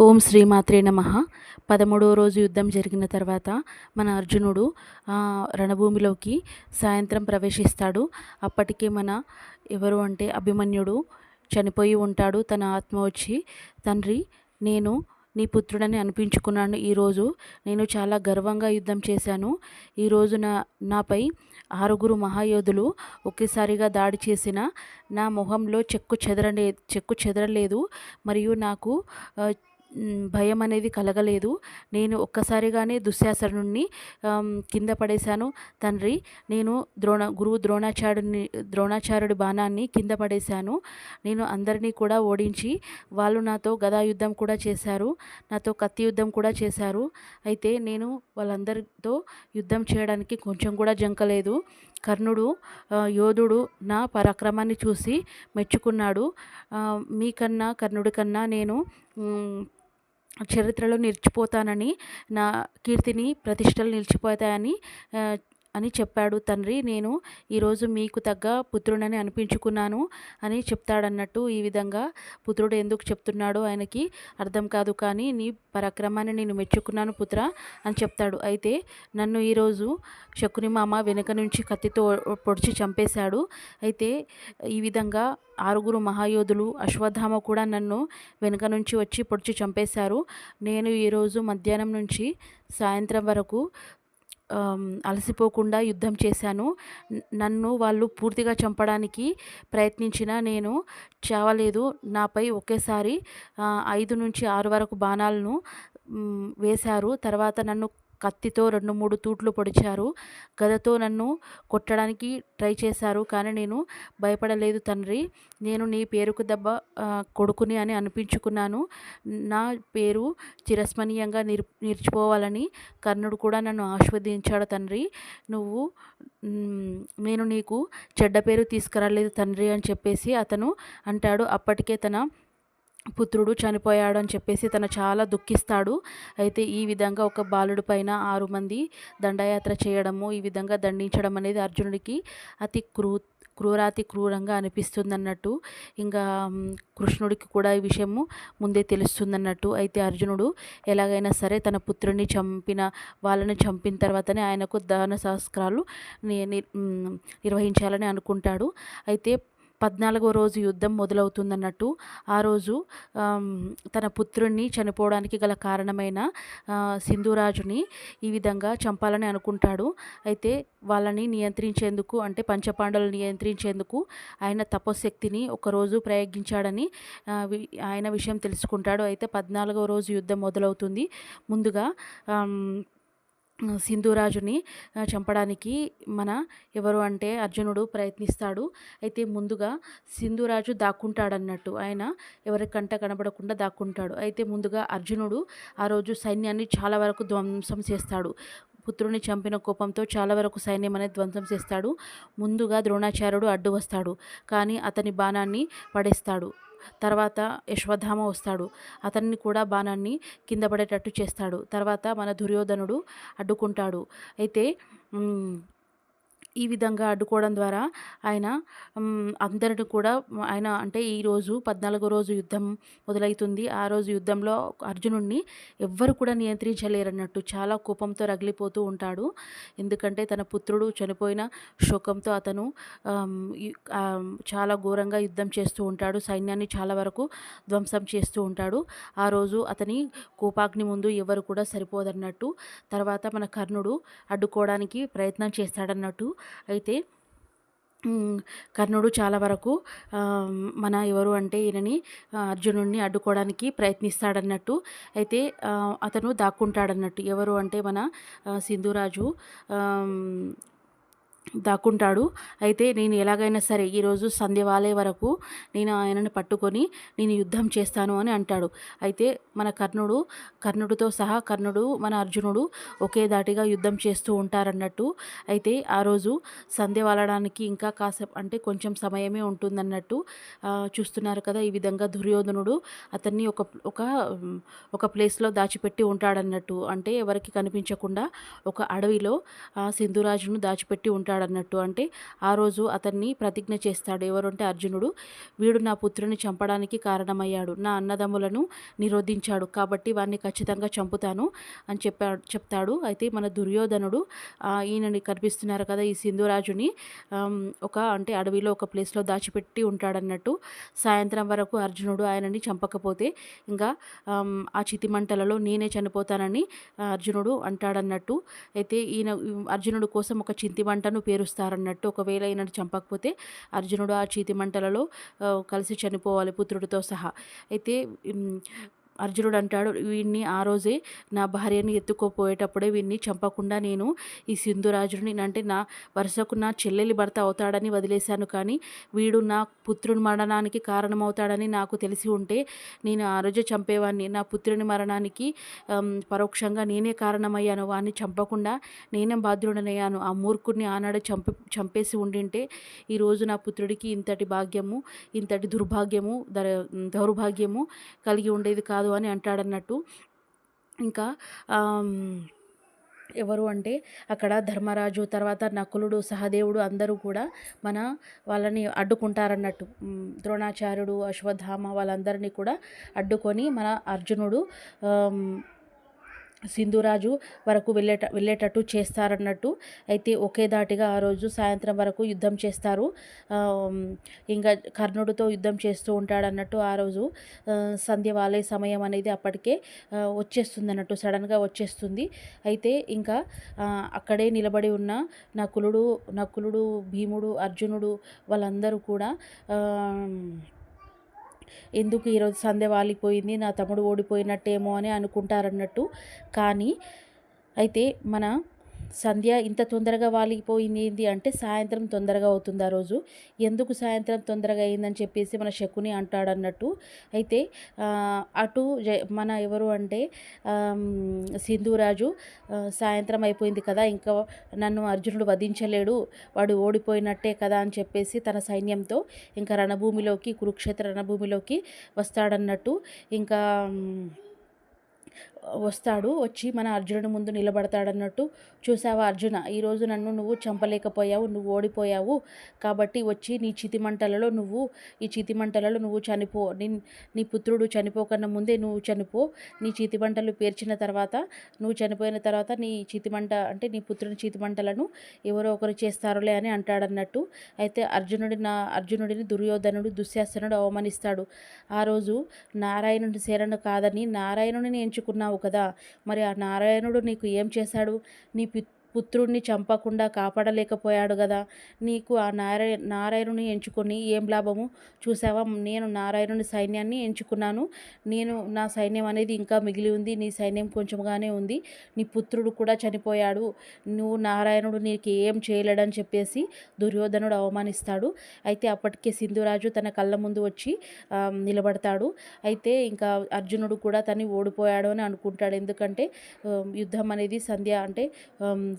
ఓం శ్రీమాత్రే నమ. పదమూడవ రోజు యుద్ధం జరిగిన తర్వాత మన అర్జునుడు రణభూమిలోకి సాయంత్రం ప్రవేశిస్తాడు. అప్పటికే మన ఎవరు అంటే అభిమన్యుడు చనిపోయి ఉంటాడు. తన ఆత్మ వచ్చి తండ్రి నేను నీ పుత్రుడని అనిపించుకున్నాను. ఈరోజు నేను చాలా గర్వంగా యుద్ధం చేశాను. ఈరోజు నా నాపై ఆరుగురు మహాయోధులు ఒకేసారిగా దాడి చేసిన నా మొహంలో చెక్కు చెదరలే చెక్కు చెదరలేదు. మరియు నాకు భయం అనేది కలగలేదు. నేను ఒక్కసారిగానే దుశ్శాసనుణ్ణి కింద పడేశాను. తండ్రి నేను ద్రోణ గురువు ద్రోణాచార్యుని ద్రోణాచార్యుడి బాణాన్ని కింద పడేశాను. నేను అందరినీ కూడా ఓడించి వాళ్ళు నాతో గదా యుద్ధం కూడా చేశారు. నాతో కత్తి యుద్ధం కూడా చేశారు. అయితే నేను వాళ్ళందరితో యుద్ధం చేయడానికి కొంచెం కూడా జంకలేదు. కర్ణుడు యోధుడు నా పరాక్రమాన్ని చూసి మెచ్చుకున్నాడు. మీకన్నా కర్ణుడి కన్నా నేను చరిత్రలో నిలిచిపోతానని నా కీర్తిని ప్రతిష్టలు నిలిచిపోతాయని అని చెప్పాడు తండ్రి నేను ఈరోజు మీకు తగ్గ పుత్రుడని అనిపించుకున్నాను అని చెప్తాడన్నట్టు ఈ విధంగా పుత్రుడు ఎందుకు చెప్తున్నాడో ఆయనకి అర్థం కాదు కానీ నీ పరాక్రమాన్ని నేను మెచ్చుకున్నాను పుత్ర అని చెప్తాడు. అయితే నన్ను ఈరోజు శకుని మామ వెనుక నుంచి కత్తితో పొడిచి చంపేశాడు. అయితే ఈ విధంగా ఆరుగురు మహాయోధులు అశ్వత్థామ కూడా నన్ను వెనుక నుంచి వచ్చి పొడిచి చంపేశారు. నేను ఈరోజు మధ్యాహ్నం నుంచి సాయంత్రం వరకు అలసిపోకుండా యుద్ధం చేశాను. నన్ను వాళ్ళు పూర్తిగా చంపడానికి ప్రయత్నించిన నేను చావలేదు. నాపై ఒకేసారి ఐదు నుంచి ఆరు వరకు బాణాలను వేశారు. తర్వాత నన్ను కత్తితో రెండు మూడు తూట్లు పొడిచారు. గదతో నన్ను కొట్టడానికి ట్రై చేశారు కానీ నేను భయపడలేదు తండ్రి. నేను నీ పేరుకు దెబ్బ కొడుకుని అని అనిపించుకున్నాను. నా పేరు చిరస్మనీయంగా నిర్ నిలిచిపోవాలని కర్ణుడు కూడా నన్ను ఆస్వాదించాడు తండ్రి. నువ్వు నేను నీకు చెడ్డ పేరు తీసుకురాలేదు తండ్రి అని చెప్పేసి అతను అంటాడు. అప్పటికే తన పుత్రుడు చనిపోయాడు అని చెప్పేసి తను చాలా దుఃఖిస్తాడు. అయితే ఈ విధంగా ఒక బాలుడి పైన ఆరు మంది దండయాత్ర చేయడము ఈ విధంగా దండించడం అనేది అర్జునుడికి అతి క్రూ క్రూరాతి క్రూరంగా అనిపిస్తుంది అన్నట్టు ఇంకా కృష్ణుడికి కూడా ఈ విషయము ముందే తెలుస్తుందన్నట్టు అయితే అర్జునుడు ఎలాగైనా సరే తన పుత్రుని చంపిన వాళ్ళని చంపిన తర్వాతనే ఆయనకు దాన సంస్కారాలు ని- నిర్వహించాలని అనుకుంటాడు. అయితే పద్నాలుగో రోజు యుద్ధం మొదలవుతుందన్నట్టు ఆ రోజు తన పుత్రుణ్ణి చనిపోవడానికి గల కారణమైన సింధురాజుని ఈ విధంగా చంపాలని అనుకుంటాడు. అయితే వాళ్ళని నియంత్రించేందుకు అంటే పంచపాండవులు నియంత్రించేందుకు ఆయన తపశక్తిని ఒకరోజు ప్రయోగించాడని ఆయన విషయం తెలుసుకుంటాడు. అయితే పద్నాలుగో రోజు యుద్ధం మొదలవుతుంది. ముందుగా సింధురాజుని చంపడానికి మన ఎవరు అంటే అర్జునుడు ప్రయత్నిస్తాడు. అయితే ముందుగా సింధురాజు దాక్కుంటాడన్నట్టు. ఆయన ఎవరి కంట కనబడకుండా దాక్కుంటాడు. అయితే ముందుగా అర్జునుడు ఆ రోజు సైన్యాన్ని చాలా వరకు ధ్వంసం చేస్తాడు. పుత్రుని చంపిన కోపంతో చాలా వరకు సైన్యం అనేది ధ్వంసం చేస్తాడు. ముందుగా ద్రోణాచార్యుడు అడ్డు వస్తాడు. కానీ అతని బాణాన్ని పడేస్తాడు. తర్వాత యశ్వధామ వస్తాడు. అతన్ని కూడా బాణాన్ని కింద పడేటట్టు చేస్తాడు. తర్వాత మన దుర్యోధనుడు అడ్డుకుంటాడు. అయితే ఈ విధంగా అడ్డుకోవడం ద్వారా ఆయన అందరిని కూడా ఆయన అంటే ఈరోజు పద్నాలుగో రోజు యుద్ధం మొదలవుతుంది ఆ రోజు యుద్ధంలో అర్జునుడిని ఎవ్వరు కూడా నియంత్రించలేరన్నట్టు చాలా కోపంతో రగిలిపోతూ ఉంటాడు. ఎందుకంటే తన పుత్రుడు చనిపోయిన శోకంతో అతను చాలా ఘోరంగా యుద్ధం చేస్తూ ఉంటాడు. సైన్యాన్ని చాలా వరకు ధ్వంసం చేస్తూ ఉంటాడు. ఆ రోజు అతని కోపాగ్ని ముందు ఎవరు కూడా సరిపోదన్నట్టు తర్వాత మన కర్ణుడు అడ్డుకోవడానికి ప్రయత్నం చేస్తాడన్నట్టు అయితే కర్ణుడు చాలా వరకు మన ఎవరు అంటే ఈయనని అర్జునుడిని అడ్డుకోవడానికి ప్రయత్నిస్తాడన్నట్టు. అయితే అతను దాక్కుంటాడన్నట్టు. ఎవరు అంటే మన సింధురాజు దాక్కుంటాడు. అయితే నేను ఎలాగైనా సరే ఈరోజు సంధ్య వాలే వరకు నేను ఆయనను పట్టుకొని నేను యుద్ధం చేస్తాను అని అంటాడు. అయితే మన కర్ణుడు కర్ణుడితో సహా కర్ణుడు మన అర్జునుడు ఒకే దాటిగా యుద్ధం చేస్తూ ఉంటారన్నట్టు. అయితే ఆ రోజు సంధ్య వాలడానికి ఇంకా కాసేపు అంటే కొంచెం సమయమే ఉంటుందన్నట్టు చూస్తున్నారు కదా ఈ విధంగా దుర్యోధనుడు. అతన్ని ఒక ఒక ఒక ప్లేస్లో దాచిపెట్టి ఉంటాడన్నట్టు. అంటే ఎవరికి కనిపించకుండా ఒక అడవిలో సింధురాజును దాచిపెట్టి ఉంటాడు. అంటాడన్నట్టు అంటే ఆ రోజు అతన్ని ప్రతిజ్ఞ చేస్తాడు. ఎవరంటే అర్జునుడు. వీడు నా పుత్రుని చంపడానికి కారణమయ్యాడు. నా అన్నదమ్ములను నిరోధించాడు. కాబట్టి వాడిని ఖచ్చితంగా చంపుతాను అని చెప్పా చెప్తాడు. అయితే మన దుర్యోధనుడు ఈయనని కనిపిస్తున్నారు కదా ఈ సింధురాజుని. ఒక అంటే అడవిలో ఒక ప్లేస్లో దాచిపెట్టి ఉంటాడన్నట్టు సాయంత్రం వరకు అర్జునుడు ఆయనని చంపకపోతే ఇంకా ఆ చితిమంటలలో నేనే చనిపోతానని అర్జునుడు అంటాడన్నట్టు. అయితే ఈయన అర్జునుడు కోసం ఒక చింతిమంటను పేరుస్తారన్నట్టు ఒకవేళ ఈయనను చంపకపోతే అర్జునుడు ఆ చీతిమంటలలో కలిసి చనిపోవాలి పుత్రుడితో సహా. అయితే అర్జునుడు అంటాడు వీడిని ఆ రోజే నా భార్యని ఎత్తుకోపోయేటప్పుడే వీడిని చంపకుండా నేను ఈ సింధురాజుని అంటే నా వరుసకు నా చెల్లెలి భర్త అవుతాడని వదిలేశాను. కానీ వీడు నా పుత్రుని మరణానికి కారణమవుతాడని నాకు తెలిసి ఉంటే నేను ఆ రోజే చంపేవాడిని నా పుత్రుని మరణానికి పరోక్షంగా నేనే కారణమయ్యాను. వాడిని చంపకుండా నేనే బాధ్యుడనయ్యాను. ఆ మూర్ఖుడిని ఆనాడు చంపి చంపేసి ఉండింటే ఈరోజు నా పుత్రుడికి ఇంతటి భాగ్యము ఇంతటి దుర్భాగ్యము దౌర్భాగ్యము కలిగి ఉండేది కాదు అని అంటాడన్నట్టు. ఇంకా ఎవరు అంటే అక్కడ ధర్మరాజు తర్వాత నకులుడు సహదేవుడు అందరూ కూడా మన వాళ్ళని అడ్డుకుంటారన్నట్టు. ద్రోణాచార్యుడు అశ్వత్థామ వాళ్ళందరినీ కూడా అడ్డుకొని మన అర్జునుడు సింధురాజు వరకు వెళ్ళేట వెళ్ళేటట్టు చేస్తారన్నట్టు అయితే ఒకే దాటిగా ఆ రోజు సాయంత్రం వరకు యుద్ధం చేస్తారు. ఇంకా కర్ణుడితో యుద్ధం చేస్తూ ఉంటాడన్నట్టు ఆ రోజు సంధ్య వాలే సమయం అనేది అప్పటికే వచ్చేస్తుంది అన్నట్టు సడన్గా వచ్చేస్తుంది. అయితే ఇంకా అక్కడే నిలబడి ఉన్న నకులుడు నకులుడు భీముడు అర్జునుడు వాళ్ళందరూ కూడా ఎందుకు ఈరోజు సంధ్య వాలిపోయింది నా తమ్ముడు ఓడిపోయినట్టేమో అని అనుకుంటారన్నట్టు. కానీ అయితే మన సంధ్య ఇంత తొందరగా వాలిపోయింది అంటే సాయంత్రం తొందరగా అవుతుంది ఆ రోజు. ఎందుకు సాయంత్రం తొందరగా అయిందని చెప్పేసి మన శకుని అంటాడన్నట్టు. అయితే అటు మన ఎవరు అంటే సింధురాజు సాయంత్రం అయిపోయింది కదా ఇంకా నన్ను అర్జునుడు వధించలేడు వాడు ఓడిపోయినట్టే కదా అని చెప్పేసి తన సైన్యంతో ఇంకా రణభూమిలోకి కురుక్షేత్ర రణభూమిలోకి వస్తాడన్నట్టు. ఇంకా వస్తాడు వచ్చి మన అర్జునుడి ముందు నిలబడతాడన్నట్టు చూసావా అర్జున? ఈరోజు నన్ను నువ్వు చంపలేకపోయావు నువ్వు ఓడిపోయావు కాబట్టి వచ్చి నీ చితిమంటలలో నువ్వు ఈ చితిమంటలలో నువ్వు చనిపో. నీ నీ పుత్రుడు చనిపోకన్నా ముందే నువ్వు చనిపో. నీ చితిమంటలు పేర్చిన తర్వాత నువ్వు చనిపోయిన తర్వాత నీ చితిమంట అంటే నీ పుత్రుని చితిమంటలను ఎవరో ఒకరు చేస్తారులే అని అంటాడన్నట్టు అయితే అర్జునుడి నా అర్జునుడిని దుర్యోధనుడు దుశ్శాసనుడు అవమానిస్తాడు. ఆ రోజు నారాయణుడి శరణు కాదని నారాయణుడిని ఎంచుకున్నావు అన్నావు కదా. మరి ఆ నారాయణుడు నీకు ఏం చేశాడు? నీ పుత్రుణ్ణి చంపకుండా కాపాడలేకపోయాడు కదా నీకు ఆ నారాయ నారాయణుని ఎంచుకొని ఏం లాభము? చూసావా నేను నారాయణుని సైన్యాన్ని ఎంచుకున్నాను. నేను నా సైన్యం అనేది ఇంకా మిగిలి ఉంది. నీ సైన్యం కొంచెంగానే ఉంది. నీ పుత్రుడు కూడా చనిపోయాడు. నువ్వు నారాయణుడు నీకు ఏం చేయలేడని చెప్పేసి దుర్యోధనుడు అవమానిస్తాడు. అయితే అప్పటికే సింధురాజు తన కళ్ళ ముందు వచ్చి నిలబడతాడు. అయితే ఇంకా అర్జునుడు కూడా తను ఓడిపోయాడు అని అనుకుంటాడు. ఎందుకంటే యుద్ధం అనేది సంధ్య అంటే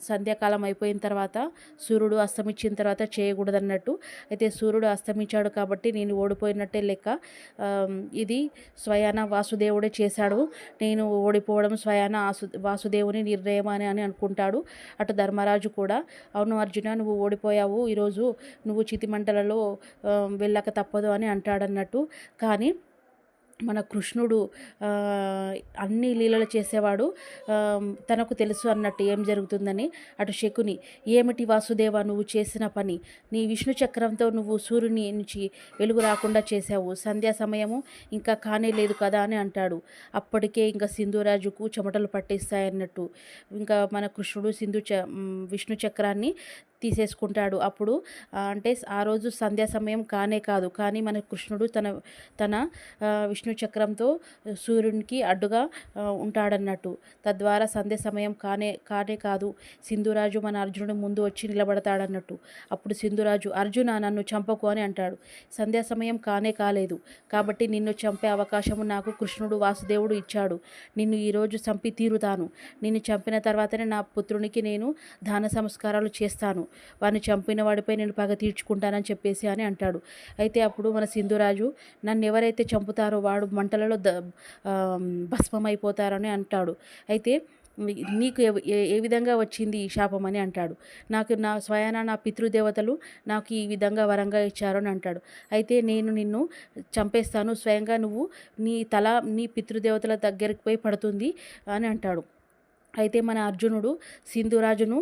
సంధ్యాకాలం అయిపోయిన తర్వాత సూర్యుడు అస్తమించిన తర్వాత చేయకూడదన్నట్టు. అయితే సూర్యుడు అస్తమించాడు కాబట్టి నేను ఓడిపోయినట్టే లెక్క. ఇది స్వయాన వాసుదేవుడే చేశాడు. నేను ఓడిపోవడం స్వయాన ఆసు వాసుదేవుని నిర్ణయం అని అని అనుకుంటాడు. అటు ధర్మరాజు కూడా అవును అర్జున నువ్వు ఓడిపోయావు. ఈరోజు నువ్వు చితిమంటలలో వెళ్ళక తప్పదు అని అంటాడన్నట్టు. కానీ మన కృష్ణుడు అన్ని లీలలు చేసేవాడు. తనకు తెలుసు అన్నట్టు ఏం జరుగుతుందని. అటు శకుని ఏమిటి వాసుదేవ నువ్వు చేసిన పని? నీ విష్ణు చక్రంతో నువ్వు సూర్యుని నుంచి వెలుగు రాకుండా చేసావు సంధ్యా సమయము ఇంకా కానే లేదు కదా అని అంటాడు. అప్పటికే ఇంకా సింధురాజుకు చెమటలు పట్టేస్తాయన్నట్టు. ఇంకా మన కృష్ణుడు సింధు చ విష్ణు చక్రాన్ని తీసేసుకుంటాడు. అప్పుడు అంటే ఆ రోజు సంధ్యా సమయం కానే కాదు. కానీ మన కృష్ణుడు తన తన విష్ణు చక్రంతో సూర్యునికి అడ్డుగా ఉంటాడన్నట్టు. తద్వారా సంధ్య సమయం కానే కానే కాదు. సింధురాజు మన అర్జునుడు ముందు వచ్చి నిలబడతాడన్నట్టు. అప్పుడు సింధురాజు అర్జున నన్ను చంపకు అని అంటాడు. సంధ్యా సమయం కానే కాలేదు. కాబట్టి నిన్ను చంపే అవకాశము నాకు కృష్ణుడు వాసుదేవుడు ఇచ్చాడు. నిన్ను ఈరోజు చంపి తీరుతాను. నిన్ను చంపిన తర్వాతనే నా పుత్రునికి నేను దాన సంస్కారాలు చేస్తాను. వాడిని చంపిన వాడిపై నేను పగ తీర్చుకుంటానని చెప్పేసి అని అంటాడు. అయితే అప్పుడు మన సింధురాజు నన్ను ఎవరైతే చంపుతారో వాడు మంటలలో ద భస్మమైపోతారని అంటాడు. అయితే నీకు ఏ- ఏ ఏ విధంగా వచ్చింది ఈ శాపం అని అంటాడు. నాకు నా స్వయాన నా పితృదేవతలు నాకు ఈ విధంగా వరంగా ఇచ్చారు అని అంటాడు. అయితే నేను నిన్ను చంపేస్తాను స్వయంగా నువ్వు నీ తల నీ పితృదేవతల దగ్గరికి పోయి పడుతుంది అని అంటాడు. అయితే మన అర్జునుడు సింధురాజును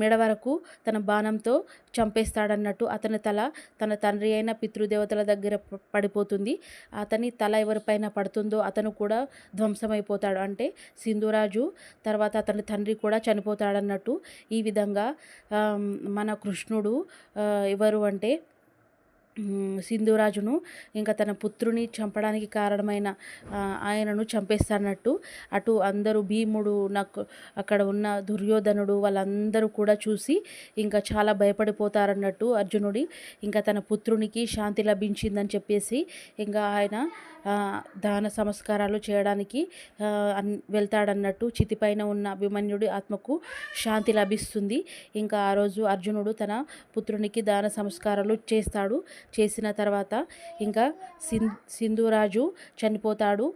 మెడ వరకు తన బాణంతో చంపేస్తాడన్నట్టు అతని తల తన తండ్రి అయిన పితృదేవతల దగ్గర పడిపోతుంది. అతని తల ఎవరిపైన పడుతుందో అతను కూడా ధ్వంసమైపోతాడు. అంటే సింధురాజు తర్వాత అతని తండ్రి కూడా చనిపోతాడన్నట్టు ఈ విధంగా మన కృష్ణుడు ఎవరు అంటే సింధురాజును ఇంకా తన పుత్రుని చంపడానికి కారణమైన ఆయనను చంపేస్తానట్టు. అటు అందరూ భీముడు నాకు అక్కడ ఉన్న దుర్యోధనుడు వాళ్ళందరూ కూడా చూసి ఇంకా చాలా భయపడిపోతారన్నట్టు అర్జునుడి ఇంకా తన పుత్రునికి శాంతి లభించిందని చెప్పేసి ఇంకా ఆయన దాన సంస్కారాలు చేయడానికి అన్- వెళ్తాడన్నట్టు చితిపైన ఉన్న అభిమన్యుడి ఆత్మకు శాంతి లభిస్తుంది. ఇంకా ఆ రోజు అర్జునుడు తన పుత్రునికి దాన సంస్కారాలు చేస్తాడు. చేసిన తర్వాత ఇంకా సింధురాజు చనిపోతాడు.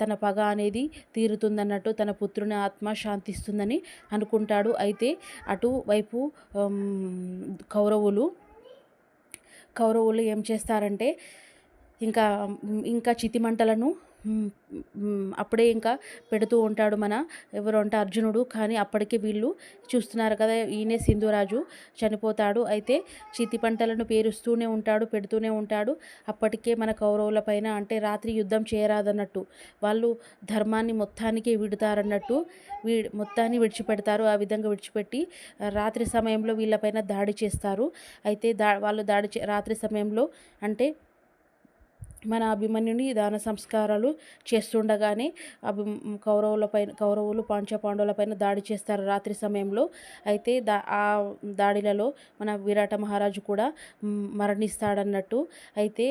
తన పగ అనేది తీరుతుందన్నట్టు తన పుత్రుని ఆత్మ శాంతిస్తుందని అనుకుంటాడు. అయితే అటువైపు కౌరవులు కౌరవులు ఏం చేస్తారంటే ఇంకా ఇంకా చితిమంటలను అప్పుడే ఇంకా పెడుతూ ఉంటాడు మన ఎవరు అంటే అర్జునుడు. కానీ అప్పటికే వీళ్ళు చూస్తున్నారు కదా ఈయనే సింధురాజు చనిపోతాడు. అయితే చితి పంటలను పేరుస్తూనే ఉంటాడు పెడుతూనే ఉంటాడు. అప్పటికే మన కౌరవుల పైన అంటే రాత్రి యుద్ధం చేయరాదన్నట్టు వాళ్ళు ధర్మాన్ని మొత్తానికి విడుతారన్నట్టు వీ మొత్తాన్ని విడిచిపెడతారు. ఆ విధంగా విడిచిపెట్టి రాత్రి సమయంలో వీళ్ళపైన దాడి చేస్తారు. అయితే దా వాళ్ళు దాడి చే రాత్రి సమయంలో అంటే మన అభిమన్యుని దాన సంస్కారాలు చేస్తుండగానే అభి కౌరవులపైన కౌరవులు పాంచపాండవుల పైన దాడి చేస్తారు రాత్రి సమయంలో. అయితే దా ఆ దాడిలలో మన విరాట మహారాజు కూడా మరణిస్తాడన్నట్టు. అయితే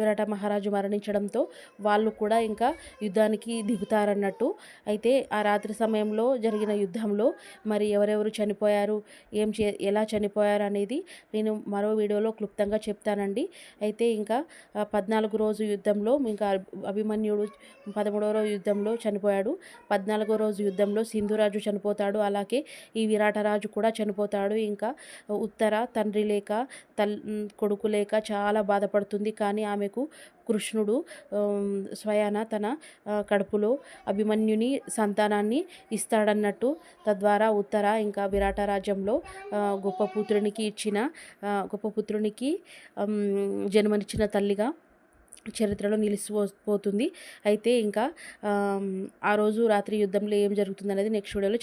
విరాట మహారాజు మరణించడంతో వాళ్ళు కూడా ఇంకా యుద్ధానికి దిగుతారన్నట్టు. అయితే ఆ రాత్రి సమయంలో జరిగిన యుద్ధంలో మరి ఎవరెవరు చనిపోయారు ఏం చే ఎలా చనిపోయారు అనేది నేను మరో వీడియోలో క్లుప్తంగా చెప్తానండి. అయితే ఇంకా పద్నాలుగు పద్నాలుగు రోజు యుద్ధంలో ఇంకా అభిమన్యుడు పదమూడవ రోజు యుద్ధంలో చనిపోయాడు. పద్నాలుగో రోజు యుద్ధంలో సింధురాజు చనిపోతాడు. అలాగే ఈ విరాటరాజు కూడా చనిపోతాడు. ఇంకా ఉత్తర తండ్రి లేక తల్ కొడుకు లేక చాలా బాధపడుతుంది. కానీ ఆమెకు కృష్ణుడు స్వయాన తన కడుపులో అభిమన్యుని సంతానాన్ని ఇస్తాడన్నట్టు తద్వారా ఉత్తర ఇంకా విరాట రాజ్యంలో గొప్ప పుత్రునికి ఇచ్చిన గొప్ప పుత్రునికి జన్మనిచ్చిన తల్లిగా చరిత్రలో నిలిచిపోతుంది అయితే ఇంకా ఆ రోజు రాత్రి యుద్ధంలో ఏం జరుగుతుంది అనేది నెక్స్ట్ వీడియోలో